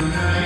Bye.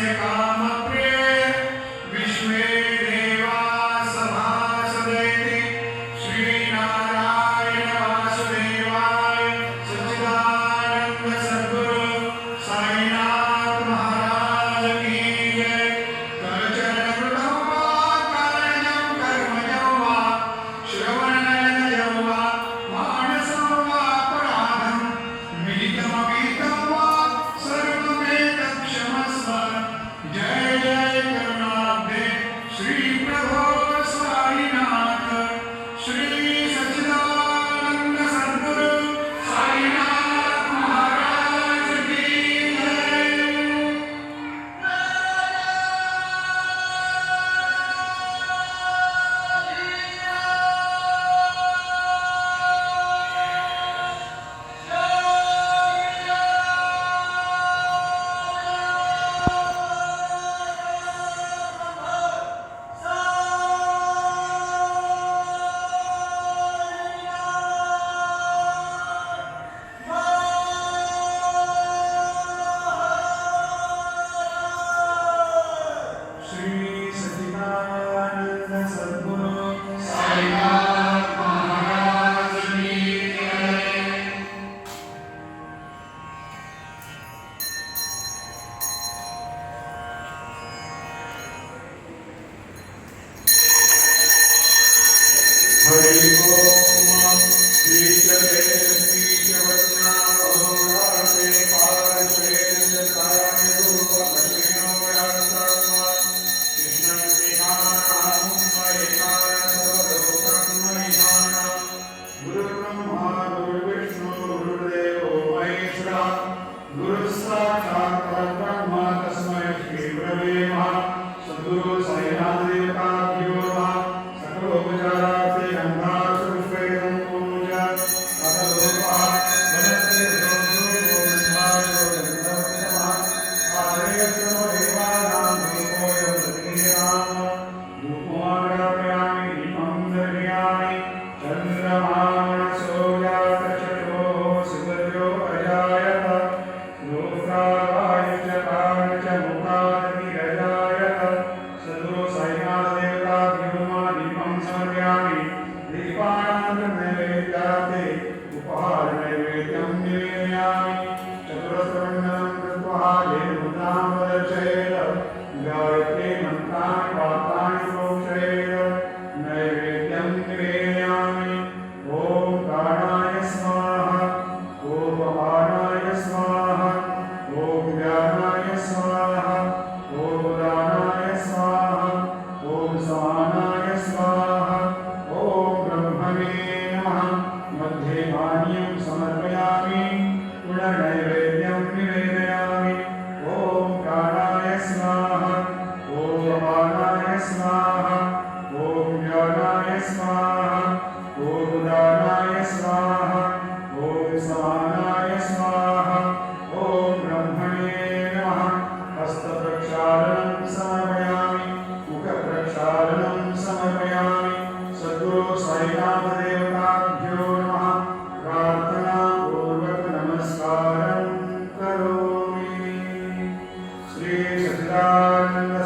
Jessica. done.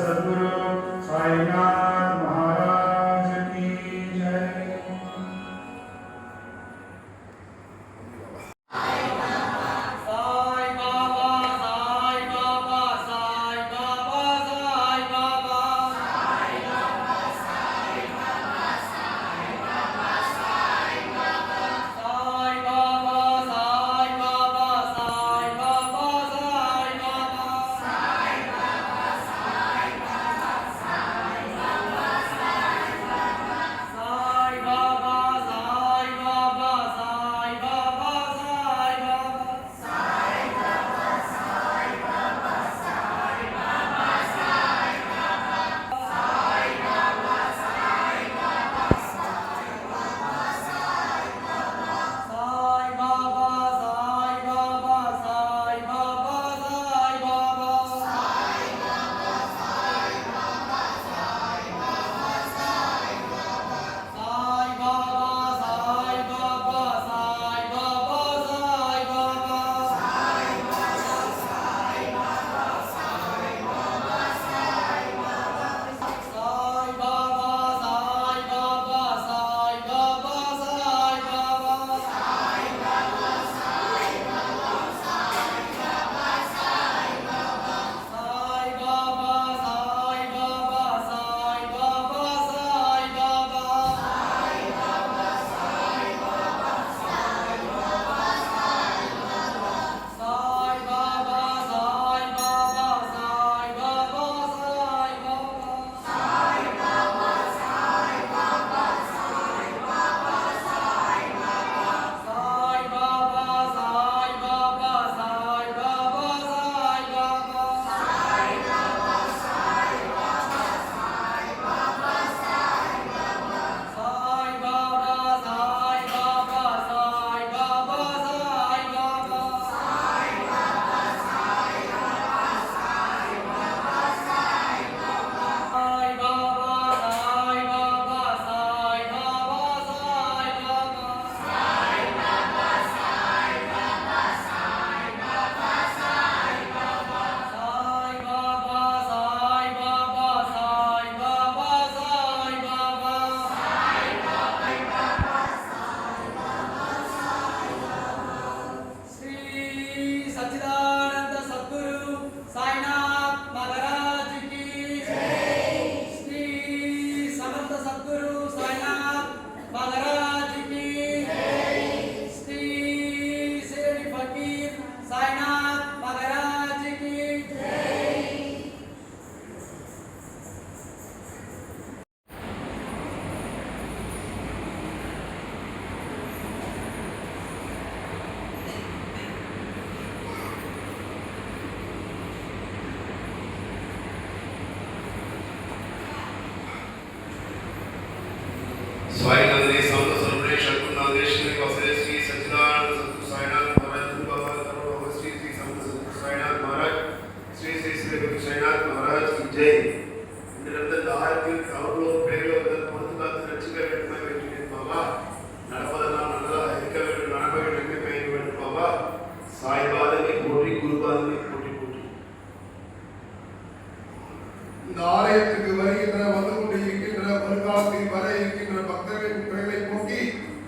ஆலயத்துக்கு வருகின்ற வந்து கொண்டிருக்கின்ற வருங்காலத்தில் வர இருக்கின்ற பக்தர்களின் குறைகளை போக்கி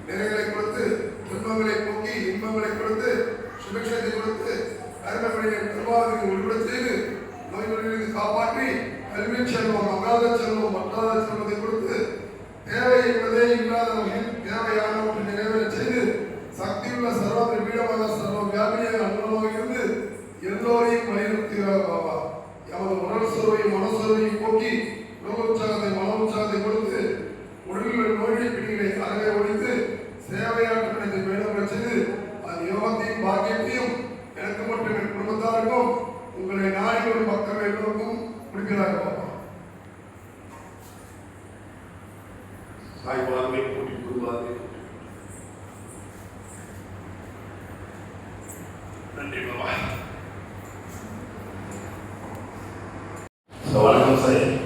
நிறைகளை கொடுத்து துன்பங்களை போக்கி இன்பங்களை கொடுத்து சுபிக்ஷத்தை கொடுத்து கருணப்படியை பெருமாளுக்கு உள்படுத்து நோய் நொழிகளுக்கு காப்பாற்றி கல்வி செல்வம் அகாத செல்வம் அட்டாத செல்வத்தை கொடுத்து தேவை என்பதே இல்லாதவர்கள் தேவையானவர்கள் நிறைவேற செய்து சக்தியுள்ள சர்வ நிபீடமாக சர்வ வியாபியாக அன்பமாக இருந்து எல்லோரையும் உடற்சோர்வை மனசோர்வை போக்கி உலக உற்சாகத்தை மன கொடுத்து உடலில் நோய்களை பிடிகளை அறவே ஒழித்து சேவையாற்றத்தை மேலும் வச்சது அது யோகத்தையும் பாக்கியத்தையும் எனக்கு மட்டும் என் குடும்பத்தாருக்கும் உங்களை நாய்களும் பக்கம் எல்லோருக்கும் கொடுக்கிறாங்க பாப்பா. சாய் பாதமே கூட்டி குருபாதமே நன்றி பாபா はさい。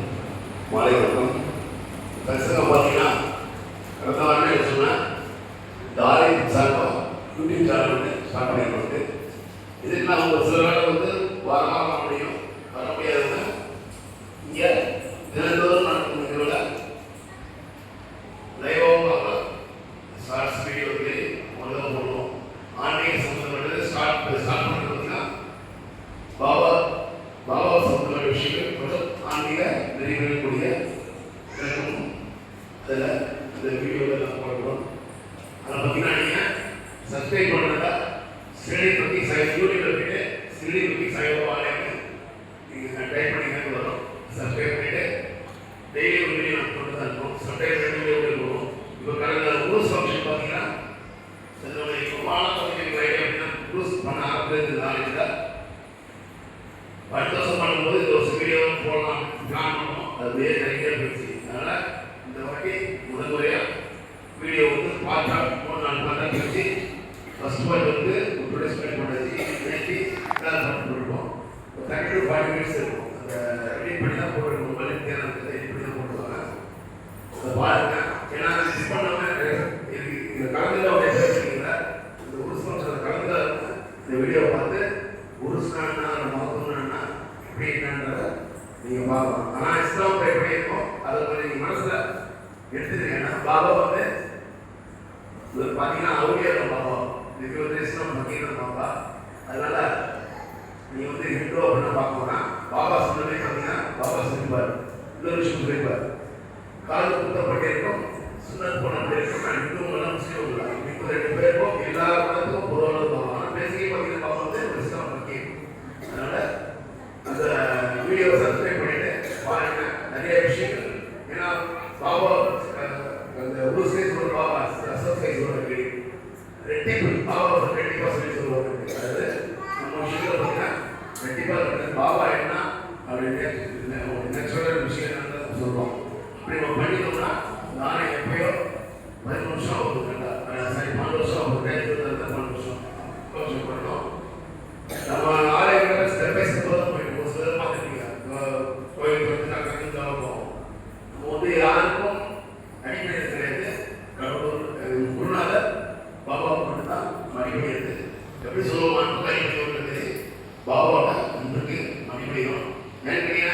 சொல்லுவார் இன்னொரு விஷயம் சொல்லிடுவார் காலில் குத்தப்பட்டிருக்கோம் சுண்ணத் போன பேருக்கும் இந்து மூலம் முஸ்லீம் இப்போ ரெண்டு பேருக்கும் எல்லா மதத்தும் பொருளாதாரம் பேசியே பார்த்து பார்க்கணும் Maybe